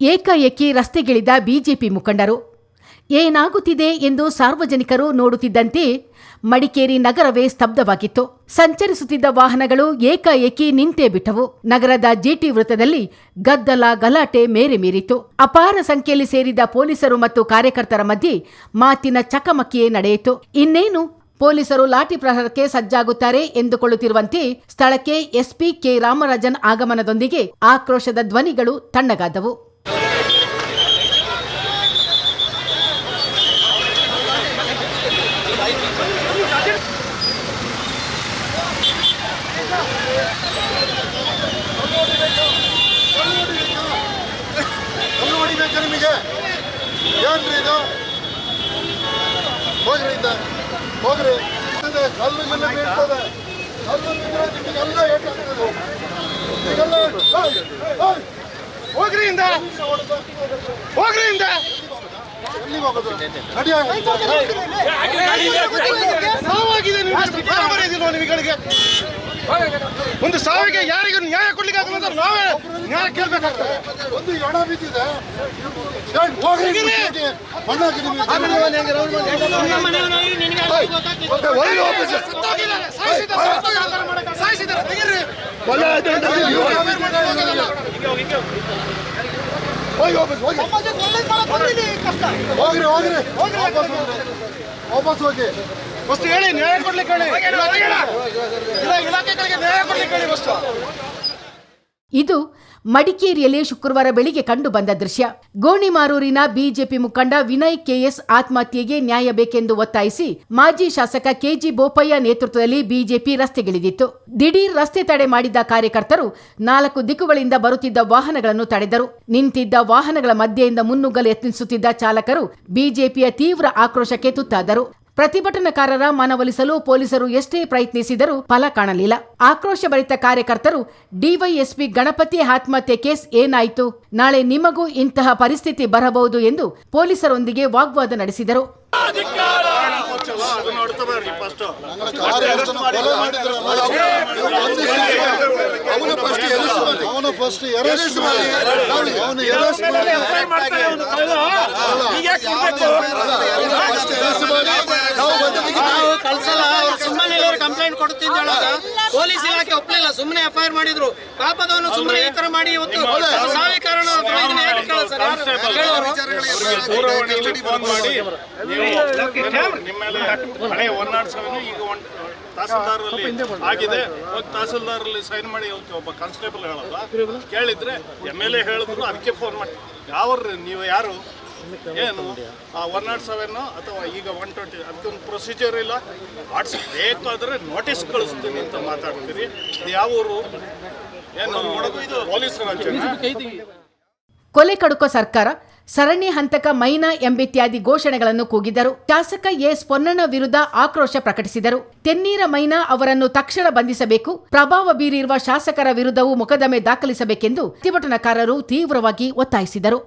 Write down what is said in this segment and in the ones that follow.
ಏಕಾಏಕಿ ರಸ್ತೆಗಿಳಿದ ಬಿಜೆಪಿ ಮುಖಂಡರು. ಏನಾಗುತ್ತಿದೆ ಎಂದು ಸಾರ್ವಜನಿಕರು ನೋಡುತ್ತಿದ್ದಂತೆ ಮಡಿಕೇರಿ ನಗರವೇ ಸ್ತಬ್ಧವಾಗಿತ್ತು. ಸಂಚರಿಸುತ್ತಿದ್ದ ವಾಹನಗಳು ಏಕಾಏಕಿ ನಿಂತೇ ಬಿಟ್ಟವು. ನಗರದ ಜಿಟಿ ವೃತ್ತದಲ್ಲಿ ಗದ್ದಲ ಗಲಾಟೆ ಮೇರೆ ಮೀರಿತು ಅಪಾರ ಸಂಖ್ಯೆಯಲ್ಲಿ ಸೇರಿದ ಪೊಲೀಸರು ಮತ್ತು ಕಾರ್ಯಕರ್ತರ ಮಧ್ಯೆ ಮಾತಿನ ಚಕಮಕಿಯೇ ನಡೆಯಿತು. ಇನ್ನೇನು? ಪೊಲೀಸರು ಲಾಠಿ ಪ್ರಹಾರಕ್ಕೆ ಸಜ್ಜಾಗುತ್ತಾರೆ ಎಂದುಕೊಳ್ಳುತ್ತಿರುವಂತೆ ಸ್ಥಳಕ್ಕೆ ಎಸ್ಪಿ ಕೆ ರಾಮರಾಜನ್ ಆಗಮನದೊಂದಿಗೆ ಆಕ್ರೋಶದ ಧ್ವನಿಗಳು ತಣ್ಣಗಾದವು ಕಲ್ಲು ಹೊಡಿಬೇಕಾ ನಿಮಗೆ ಏನ್ರಿ ಇದು ಹೋಗ್ರಿ ಇದ್ದ ಹೋಗ್ರಿ. ಕಲ್ಲು ಗಿಲ್ಲು ಬೀಳ್ತದೆ. ಕಲ್ಲು ಬಿದ್ದರೆ ನಿಮಗೆಲ್ಲ ಏಟಾಗ್ತದೆ. ನಿಮಗೆಲ್ಲ ಹೋಗ್ರಿ ಇಂದ. ಹೋಗ್ರಿ ಇಂದ. ಎಲ್ಲಿಗೆ ಹೋಗೋದು? ನಡಿಯಾಗಿದೆ ನಿಮಗೆ ನಿಮ್ಗೆ ಬರೋದಿಲ್ವ ನಿಮಗೆ ಒಂದು ಸಾವಿಗೆ ಯಾರಿಗೂ ನ್ಯಾಯ ಕೊಡ್ಲಿಕ್ಕೆ ಆಗಲ್ಲ ಅಂದ್ರೆ ನಾವೇ ನ್ಯಾಯ ಕೇಳ್ಬೇಕಾಗ್ತದೆ ಒಂದು ಬಿದ್ದಿದೆ ಹೋಗಿ ಹೋಗಿ ಹೋಗ್ರಿ ಹೋಗ್ರಿ ವಾಪಸ್ ಹೋಗಿ ಫಸ್ಟ್ ಹೇಳಿ ನ್ಯಾಯ ಕೊಡ್ಲಿಕ್ಕೆ ಹೇಳಿ ಇಲಾಖೆಗಳಿಗೆ ನ್ಯಾಯ ಕೊಡ್ಲಿಕ್ಕೆ ಹೇಳಿ ಫಸ್ಟ್. ಇದು ಮಡಿಕೇರಿಯಲ್ಲಿ ಶುಕ್ರವಾರ ಬೆಳಿಗ್ಗೆ ಕಂಡು ಬಂದ ದೃಶ್ಯ. ಗೋಣಿಮಾರೂರಿನ ಬಿಜೆಪಿ ಮುಖಂಡ ವಿನಯ್ ಕೆಎಸ್ ಆತ್ಮಹತ್ಯೆಗೆ ನ್ಯಾಯ ಬೇಕೆಂದು ಒತ್ತಾಯಿಸಿ ಮಾಜಿ ಶಾಸಕ ಕೆಜಿ ಬೋಪಯ್ಯ ನೇತೃತ್ವದಲ್ಲಿ ಬಿಜೆಪಿ ರಸ್ತೆಗಿಳಿದಿತ್ತು. ದಿಢೀರ್ ರಸ್ತೆ ತಡೆ ಮಾಡಿದ್ದ ಕಾರ್ಯಕರ್ತರು ನಾಲ್ಕು ದಿಕ್ಕುಗಳಿಂದ ಬರುತ್ತಿದ್ದ ವಾಹನಗಳನ್ನು ತಡೆದರು. ನಿಂತಿದ್ದ ವಾಹನಗಳ ಮಧ್ಯೆಯಿಂದ ಮುನ್ನುಗ್ಗಲು ಯತ್ನಿಸುತ್ತಿದ್ದ ಚಾಲಕರು ಬಿಜೆಪಿಯ ತೀವ್ರ ಆಕ್ರೋಶಕ್ಕೆ ತುತ್ತಾದರು. ಪ್ರತಿಭಟನಾಕಾರರ ಮನವೊಲಿಸಲು ಪೊಲೀಸರು ಎಷ್ಟೇ ಪ್ರಯತ್ನಿಸಿದರೂ ಫಲ ಕಾಣಲಿಲ್ಲ ಆಕ್ರೋಶಭರಿತ ಕಾರ್ಯಕರ್ತರು ಡಿವೈಎಸ್ಪಿ ಗಣಪತಿ ಆತ್ಮಹತ್ಯೆ ಕೇಸ್ ಏನಾಯಿತು ನಾಳೆ ನಿಮಗೂ ಇಂತಹ ಪರಿಸ್ಥಿತಿ ಬರಬಹುದು ಎಂದು ಪೊಲೀಸರೊಂದಿಗೆ ವಾಗ್ವಾದ ನಡೆಸಿದರು ಅವನು ಫಸ್ಟ್ ಅರೆಸ್ಟ್ ಮಾಡಿ ಅವನು ಫಸ್ಟ್ ಅರೆಸ್ಟ್ ಮಾಡಿ ಅವನು ಅರೆಸ್ಟ್ ಮಾಡಿ ಫಸ್ಟ್ ಅರೆಸ್ಟ್ ಮಾಡಿ ನಾವು ಬಂದಿದ್ದೀವಿ. ನಾವು ಕಳ್ಸಲ್ಲ ಅವ್ರು ಸುಮ್ಮನೆ ಇಲ್ಲವ್ರು ಕಂಪ್ಲೇಂಟ್ ಕೊಡ್ತೀನಿ ಹೇಳೋದ ಪೊಲೀಸ್ ಇಲಾಖೆ ಒಪ್ಪಲಿಲ್ಲ ಸುಮ್ಮನೆ ಎಫ್ ಐ ಆರ್ ಮಾಡಿದ್ರು. ಪಾಪದವನು ಸುಮ್ಮನೆ ಈ ತರ ಮಾಡಿ ಇವತ್ತು ಸಾವಿನ ಕಾರಣ ಇದನ್ನ ಹೇಗೆ ಕೇಳೋದು ಸರ್? ದೂರವಾಣಿಯಲ್ಲಿ ಫೋನ್ ಮಾಡಿ ನೀವು ನಿಮ್ಮ ಮೇಲೆ ಹಳೆ ಒನ್ ನಾಟ್ ಸೆವೆನ್ ಈಗ ಒನ್ ತಹಸೀಲ್ದಾರಲ್ಲಿ ಆಗಿದೆ. ಹೋಗಿ ತಹಸೀಲ್ದಾರಲ್ಲಿ ಸೈನ್ ಮಾಡಿ ಒಬ್ಬ ಕಾನ್ಸ್ಟೇಬಲ್ ಹೇಳಲ್ಲ ಕೇಳಿದ್ರೆ ಎಂ ಎಲ್ ಎ ಹೇಳಿದ್ರು ಅದಕ್ಕೆ ಫೋನ್ ಮಾಡಿ. ಯಾವ್ರಿ ನೀವು ಯಾರು? ಏನು? ಒನ್ ನಾಟ್ ಸೆವೆನ್ ಅಥವಾ ಈಗ ಒನ್ ಟ್ವೆಂಟಿ ಅದಕ್ಕೊಂದು ಪ್ರೊಸೀಜರ್ ಇಲ್ಲ. ವಾಟ್ಸ್ ಬೇಕಾದ್ರೆ ನೋಟಿಸ್ ಕಳಿಸ್ತೀನಿ ಅಂತ ಮಾತಾಡ್ತೀರಿ. ಇದು ಯಾವ ಊರು? ಏನು ಪೊಲೀಸ್ ರಾಜ್ಯ ಕೊಲೆ ಕಡುಕ ಸರ್ಕಾರ, ಸರಣಿ ಹಂತಕ ಮೈನಾ ಎಂಬಿತ್ಯಾದಿ ಘೋಷಣೆಗಳನ್ನು ಕೂಗಿದರು. ಶಾಸಕ ಎಸ್ ಪೊನ್ನಣ್ಣ ವಿರುದ್ಧ ಆಕ್ರೋಶ ಪ್ರಕಟಿಸಿದರು. ತೆನ್ನೀರ ಮೈನಾ ಅವರನ್ನು ತಕ್ಷಣ ಬಂಧಿಸಬೇಕು. ಪ್ರಭಾವ ಬೀರಿರುವ ಶಾಸಕರ ವಿರುದ್ಧವೂ ಮೊಕದ್ದಮೆ ದಾಖಲಿಸಬೇಕೆಂದು ಪ್ರತಿಭಟನಾಕಾರರು ತೀವ್ರವಾಗಿ ಒತ್ತಾಯಿಸಿದರು.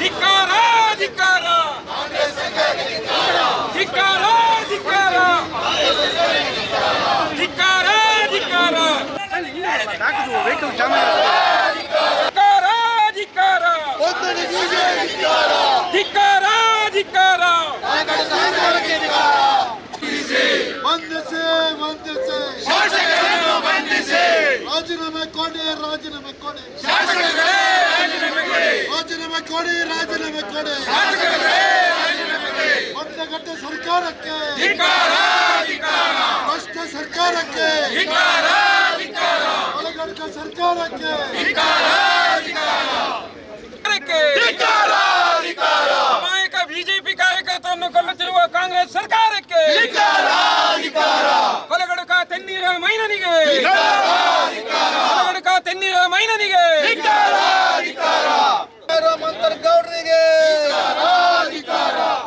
ಧಿಕ್ಕಾರ ಧಿಕ್ಕಾರ ಧಿಕ್ಕಾರ ಧಿಕ್ಕಾರ ಧಿಕ್ಕಾರ ಧಿಕ್ಕಾರ ಧಿಕ್ಕಾರ ಧಿಕ್ಕಾರ ಧಿಕ್ಕಾರ ರಾಜೀನಾಮೆ ಕೊಡಿ ರಾಜೀನಾಮೆ ಕೊಡಿ ರಾಜೀನಾಮೆ ಕೊಡಿ ರಾಜೀನಾಮೆ ಕೊಡಿ ಮತಗಟ್ಟ ಸರ್ಕಾರಕ್ಕೆ ಭ್ರಷ್ಟ ಸರ್ಕಾರಕ್ಕೆ ಒಳಗಡ್ಕ ಸರ್ಕಾರಕ್ಕೆ ಅಮಾಯಕ ಬಿಜೆಪಿ ಕಾರ್ಯಕರ್ತರನ್ನು ಕೊಲ್ಲುತ್ತಿರುವ ಕಾಂಗ್ರೆಸ್ ಸರ್ಕಾರಕ್ಕೆ ಕೊಲೆಗಡುಕ ತೆನ್ನೀರ ಮೈನನಿಗೆ ಕೊಲೆಗಡುಕ ತೆನ್ನೀರ ಮೈನನಿಗೆ? ಮಂತರ್ಗೌಡ್ರಿಗೆ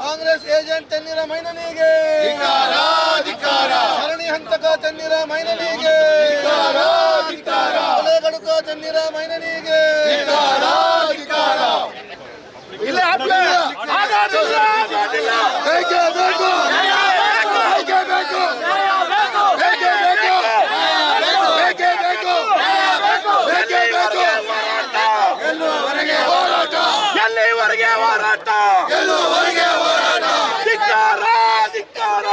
ಕಾಂಗ್ರೆಸ್ ಏಜೆಂಟ್ ತೆನ್ನೀರ ಮೈನನಿಗೆ? ಸರಣಿ ಹಂತಕ ತೆನ್ನೀರ ಮೈನನಿಗೆ? ಕೊಲೆಗಡುಕ ತೆನ್ನೀರ ಮೈನನಿಗೆ? ಬೇಕೇ ಬೇಕು ಬೇಕೇ ಬೇಕು ಬೇಕೇ ಬೇಕು ಹೋರಾಟ ಧಿಕ್ಕಾರ ಧಿಕ್ಕಾರ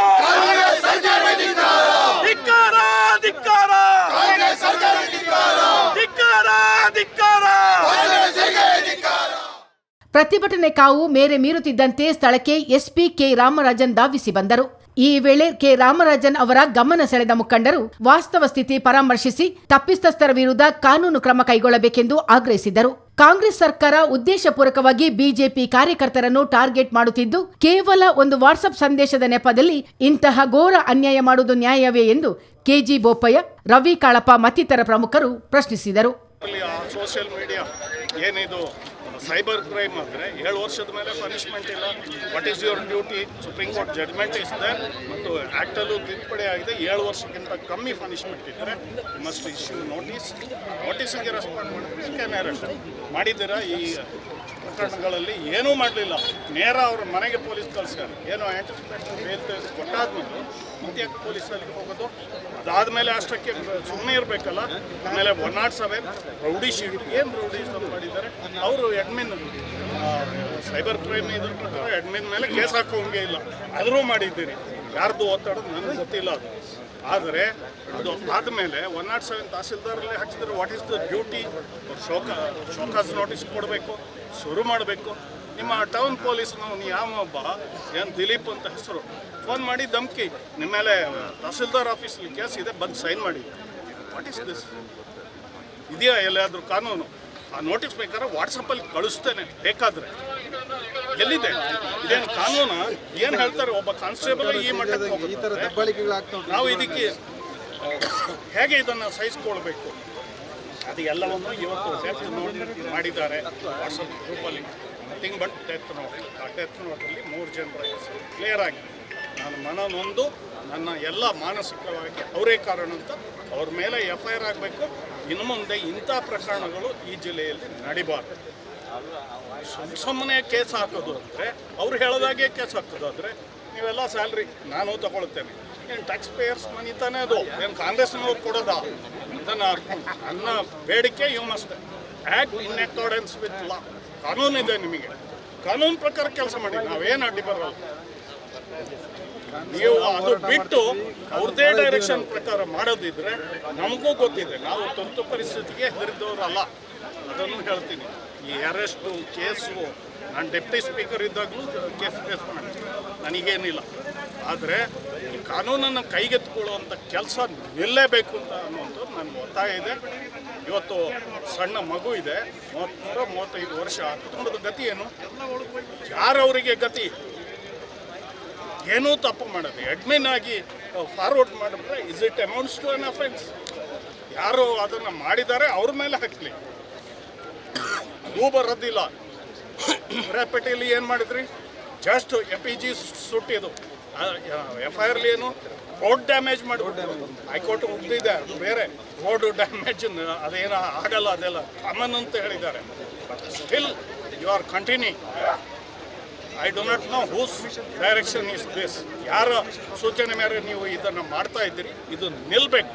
ಧಿಕ್ಕಾರ ಧಿಕ್ಕಾರ ಧಿಕ್ಕಾರ ಧಿಕ್ಕಾರ ಪ್ರತಿಭಟನೆ ಕಾವು ಮೇರೆ ಮೀರುತ್ತಿದ್ದಂತೆ ಸ್ಥಳಕ್ಕೆ ಎಸ್ಪಿ ಕೆ ರಾಮರಾಜನ್ ಧಾವಿಸಿ ಬಂದರು. ಈ ವೇಳೆ ಕೆ ರಾಮರಾಜನ್ ಅವರ ಗಮನ ಸೆಳೆದ ಮುಖಂಡರು ವಾಸ್ತವ ಸ್ಥಿತಿ ಪರಾಮರ್ಶಿಸಿ ತಪ್ಪಿತಸ್ಥರ ವಿರುದ್ಧ ಕಾನೂನು ಕ್ರಮ ಕೈಗೊಳ್ಳಬೇಕೆಂದು ಆಗ್ರಹಿಸಿದರು ಕಾಂಗ್ರೆಸ್ ಸರ್ಕಾರ ಉದ್ದೇಶಪೂರ್ವಕವಾಗಿ ಬಿಜೆಪಿ ಕಾರ್ಯಕರ್ತರನ್ನು ಟಾರ್ಗೆಟ್ ಮಾಡುತ್ತಿದ್ದು, ಕೇವಲ ಒಂದು ವಾಟ್ಸಪ್ ಸಂದೇಶದ ನೆಪದಲ್ಲಿ ಇಂತಹ ಘೋರ ಅನ್ಯಾಯ ಮಾಡುವುದು ನ್ಯಾಯವೇ ಎಂದು ಕೆಜಿ ಬೋಪಯ್ಯ, ರವಿ ಕಾಳಪ್ಪ ಮತ್ತಿತರ ಪ್ರಮುಖರು ಪ್ರಶ್ನಿಸಿದರು. ಆ ಸೋಷಿಯಲ್ ಮೀಡಿಯಾ ಏನಿದು ಸೈಬರ್ ಕ್ರೈಮ್ ಅಂದರೆ ಏಳು ವರ್ಷದ ಮೇಲೆ ಪನಿಷ್ಮೆಂಟ್ ಇಲ್ಲ. What is your duty supreme court judgment ಇದೆ ಮತ್ತು ಆ್ಯಕ್ಟಲ್ಲೂ ತಿದ್ದುಪಡಿ ಆಗಿದೆ. ಏಳು ವರ್ಷಕ್ಕಿಂತ ಕಮ್ಮಿ ಪನಿಷ್ಮೆಂಟ್ ಇದ್ದರೆ. ಮಸ್ಟ್ ಇಶ್ಯೂ ನೋಟಿಸ್ ನೋಟಿಸಿಗೆ ರೆಸ್ಪಾಂಡ್ ಮಾಡಿದ್ರೆ ಕ್ಯಾನ್ ಅರೆಸ್ಟ್ ಮಾಡಿದ್ದೀರಾ? ಈ ಪ್ರಕರಣಗಳಲ್ಲಿ ಏನೂ ಮಾಡಲಿಲ್ಲ. ನೇರ ಅವ್ರ ಮನೆಗೆ ಪೊಲೀಸ್ ಕಳಿಸ್ತಾರೆ ಏನು ತೆಗೆದು ಕೊಟ್ಟಾದ್ಮೇಲೆ ಮತ್ತೆ ಯಾಕೆ ಪೊಲೀಸಲ್ಲಿ ಹೋಗೋದು? ಅದಾದಮೇಲೆ ಅಷ್ಟಕ್ಕೆ ಸುಮ್ಮನೆ ಇರಬೇಕಲ್ಲ. ಆಮೇಲೆ one nought seven rowdy sheet ಏನು ರೌಡಿ ಮಾಡಿದ್ದಾರೆ? ಅವರು ಅಡ್ಮಿನ್ ಸೈಬರ್ ಕ್ರೈಮ್ ಇದ್ರ ಪ್ರಕಾರ ಅಡ್ಮಿನ್ ಮೇಲೆ ಕೇಸ್ ಹಾಕೋಂಗೆ ಇಲ್ಲ. ಆದರೂ ಮಾಡಿದ್ದೀರಿ. ಯಾರ್ದು ಒತ್ತಡ? ನನಗೆ ಗೊತ್ತಿಲ್ಲ ಅದು. ಆದರೆ ಅದು ಆದಮೇಲೆ ಒನ್ ನಾಟ್ ಸೆವೆನ್ ತಹಸೀಲ್ದಾರಲ್ಲಿ ಹಾಕಿದ್ರೆ what is the duty show show cause notice ಕೊಡಬೇಕು, ಶುರು ಮಾಡಬೇಕು. ನಿಮ್ಮ ಟೌನ್ ಪೊಲೀಸ್ನವನು ಯಾವ ಒಬ್ಬ, ಏನು ದಿಲೀಪ್ ಅಂತ ಹೆಸರು ಫೋನ್ ಮಾಡಿ ಧಮ್ಕಿ, ನಿಮ್ಮ ಮೇಲೆ ತಹಸೀಲ್ದಾರ್ ಆಫೀಸಲ್ಲಿ ಕೇಸ್ ಇದೆ, ಬಂದು ಸೈನ್ ಮಾಡಿ. ವಾಟ್ ಈಸ್ ದಿಸ್ ಇದೆಯಾ ಎಲ್ಲಾದರೂ ಕಾನೂನು? ಆ ನೋಟಿಸ್ ಬೇಕಾದ್ರೆ ವಾಟ್ಸಪ್ಪಲ್ಲಿ ಕಳಿಸ್ತೇನೆ, ಬೇಕಾದರೆ. ಎಲ್ಲಿದೆ ಇದೇನು ಕಾನೂನು? ಏನು ಹೇಳ್ತಾರೆ? ಒಬ್ಬ ಕಾನ್ಸ್ಟೇಬಲ್ ಈ ಮಟ್ಟಕ್ಕೆ ಹೋಗುತ್ತೆ ನಾವು ಇದಕ್ಕೆ ಹೇಗೆ ಇದನ್ನು ಸಹಿಸ್ಕೊಳ್ಬೇಕು? ಅದು ಎಲ್ಲವನ್ನು ಇವತ್ತು ಡೆತ್ ನೋಟ್ ಮಾಡಿದ್ದಾರೆ. ವಾಟ್ಸಪ್ ಗ್ರೂಪಲ್ಲಿ ನಥಿಂಗ್ ಬಟ್ ಡೆತ್ ನೋಟ್ ಆ ಡೆತ್ ನೋಟಲ್ಲಿ ಮೂರು ಜನರ ಹೆಸರು ಕ್ಲಿಯರ್ ಆಗಿ ನಾನು ಮನನೊಂದು ನನ್ನ ಎಲ್ಲ ಮಾನಸಿಕವಾಗಿ ಅವರೇ ಕಾರಣ ಅಂತ ಅವ್ರ ಮೇಲೆ ಎಫ್ ಐ ಆರ್ ಆಗಬೇಕು. ಇನ್ನು ಮುಂದೆ ಇಂಥ ಪ್ರಕರಣಗಳು ಈ ಜಿಲ್ಲೆಯಲ್ಲಿ ನಡಿಬಾರ್ದು. ಸುಮ್ ಸುಮ್ಮನೆ ಕೇಸ್ ಹಾಕೋದು ಅಂದರೆ, ಅವ್ರು ಹೇಳೋದಾಗೆ ಕೇಸ್ ಹಾಕೋದು ಅಂದರೆ, ನೀವೆಲ್ಲ ಸ್ಯಾಲ್ರಿ ನಾನು ತಗೊಳ್ತೇನೆ. ಏನು ಟ್ಯಾಕ್ಸ್ ಪೇಯರ್ಸ್ ಮನಿ ತಾನೇ ಅದು? ಏನು ಕಾಂಗ್ರೆಸ್ನವ್ರು ಕೊಡೋದ? ಇದನ್ನು ನನ್ನ ಬೇಡಿಕೆ you must act in accordance with law ಕಾನೂನು ಇದೆ ನಿಮಗೆ. ಕಾನೂನು ಪ್ರಕಾರ ಕೆಲಸ ಮಾಡಿ. ನಾವೇನು ಅಡ್ಡಿ ಬರಲ್ಲ. ನೀವು ಅದು ಬಿಟ್ಟು ಅವ್ರದ್ದೇ ಡೈರೆಕ್ಷನ್ ಪ್ರಕಾರ ಮಾಡೋದಿದ್ರೆ ನಮಗೂ ಗೊತ್ತಿದೆ. ನಾವು ತುರ್ತು ಪರಿಸ್ಥಿತಿಗೆ ಹೆದರಿದವರಲ್ಲ. ಅದನ್ನು ಹೇಳ್ತೀನಿ. ಈ ಅರೆಸ್ಟು ಕೇಸು, ನಾನು ಡೆಪ್ಟಿ ಸ್ಪೀಕರ್ ಇದ್ದಾಗಲೂ ಕೇಸ್ ಫೇಸ್ ಮಾಡ್ತೀನಿ. ನನಗೇನಿಲ್ಲ. ಆದರೆ ಈ ಕಾನೂನನ್ನು ಕೈಗೆತ್ತಿಕೊಳ್ಳುವಂಥ ಕೆಲಸ ನಿಲ್ಲೇಬೇಕು ಅಂತ ಅನ್ನುವಂಥದ್ದು ನನ್ನ ಒತ್ತಾಯ ಇದೆ. ಇವತ್ತು ಸಣ್ಣ ಮಗು ಇದೆ ಮೂವತ್ತ್ಮೂರು ಮೂವತ್ತೈದು ವರ್ಷ. ಕುಟುಂಬದ ಗತಿ ಏನು? ಯಾರು ಅವರಿಗೆ ಗತಿ? ಏನೂ ತಪ್ಪು ಮಾಡೋದು. ಅಡ್ಮಿನ್ ಆಗಿ ಫಾರ್ವರ್ಡ್ ಮಾಡಿದ್ರೆ is it amounts to an offence ಯಾರು ಅದನ್ನು ಮಾಡಿದ್ದಾರೆ, ಅವ್ರ ಮೇಲೆ ಹಾಕಲಿ. ಅದು ರದ್ದಿಲ್ಲ ರೇಪೇಟೆಯಲ್ಲಿ ಏನು ಮಾಡಿದ್ರಿ? ಜಸ್ಟ್ ಎ ಪಿ ಜಿ ಸುಟ್ಟಿದ್ದು. ಎಫ್ ಐ ಆರ್ಲಿ ಏನು ರೋಡ್ ಡ್ಯಾಮೇಜ್ ಮಾಡಿ ಹೈಕೋರ್ಟ್ ಮುಗ್ದಿದೆ ಅದು ಬೇರೆ ರೋಡ್ ಡ್ಯಾಮೇಜ್ ಅದೇನು ಆಗಲ್ಲ ಅದೆಲ್ಲ ಕಾಮನ್ ಅಂತ ಹೇಳಿದ್ದಾರೆ. But still you are continue I do not know whose direction is this ಯಾರ ಸೂಚನೆ ಮೇರೆ ನೀವು ಇದನ್ನು ಮಾಡ್ತಾ ಇದ್ದೀರಿ? ಇದು ನಿಲ್ಲಬೇಕು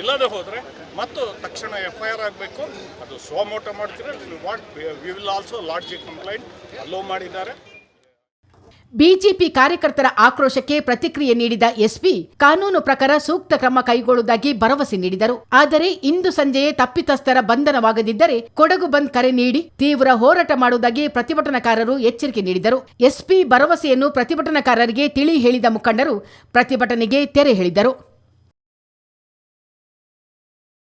ಇಲ್ಲದೆ ಹೋದರೆ ಮತ್ತು ತಕ್ಷಣ ಎಫ್ ಐ ಆರ್ ಆಗಬೇಕು, ಅದು suo motu motu what we will also lodge complaint ಮಾಡಿದ್ದಾರೆ. ಬಿಜೆಪಿ ಕಾರ್ಯಕರ್ತರ ಆಕ್ರೋಶಕ್ಕೆ ಪ್ರತಿಕ್ರಿಯೆ ನೀಡಿದ ಎಸ್ಪಿ, ಕಾನೂನು ಪ್ರಕಾರ ಸೂಕ್ತ ಕ್ರಮ ಕೈಗೊಳ್ಳುವುದಾಗಿ ಭರವಸೆ ನೀಡಿದರು. ಆದರೆ ಇಂದು ಸಂಜೆಯೇ ತಪ್ಪಿತಸ್ಥರ ಬಂಧನವಾಗದಿದ್ದರೆ ಕೊಡಗು ಬಂದ್ ಕರೆ ನೀಡಿ ತೀವ್ರ ಹೋರಾಟ ಮಾಡುವುದಾಗಿ ಪ್ರತಿಭಟನಾಕಾರರು ಎಚ್ಚರಿಕೆ ನೀಡಿದರು. ಎಸ್ಪಿ ಭರವಸೆಯನ್ನು ಪ್ರತಿಭಟನಾಕಾರರಿಗೆ ತಿಳಿ ಹೇಳಿದ ಮುಖಂಡರು ಪ್ರತಿಭಟನೆಗೆ ತೆರೆ ಹೇಳಿದರು.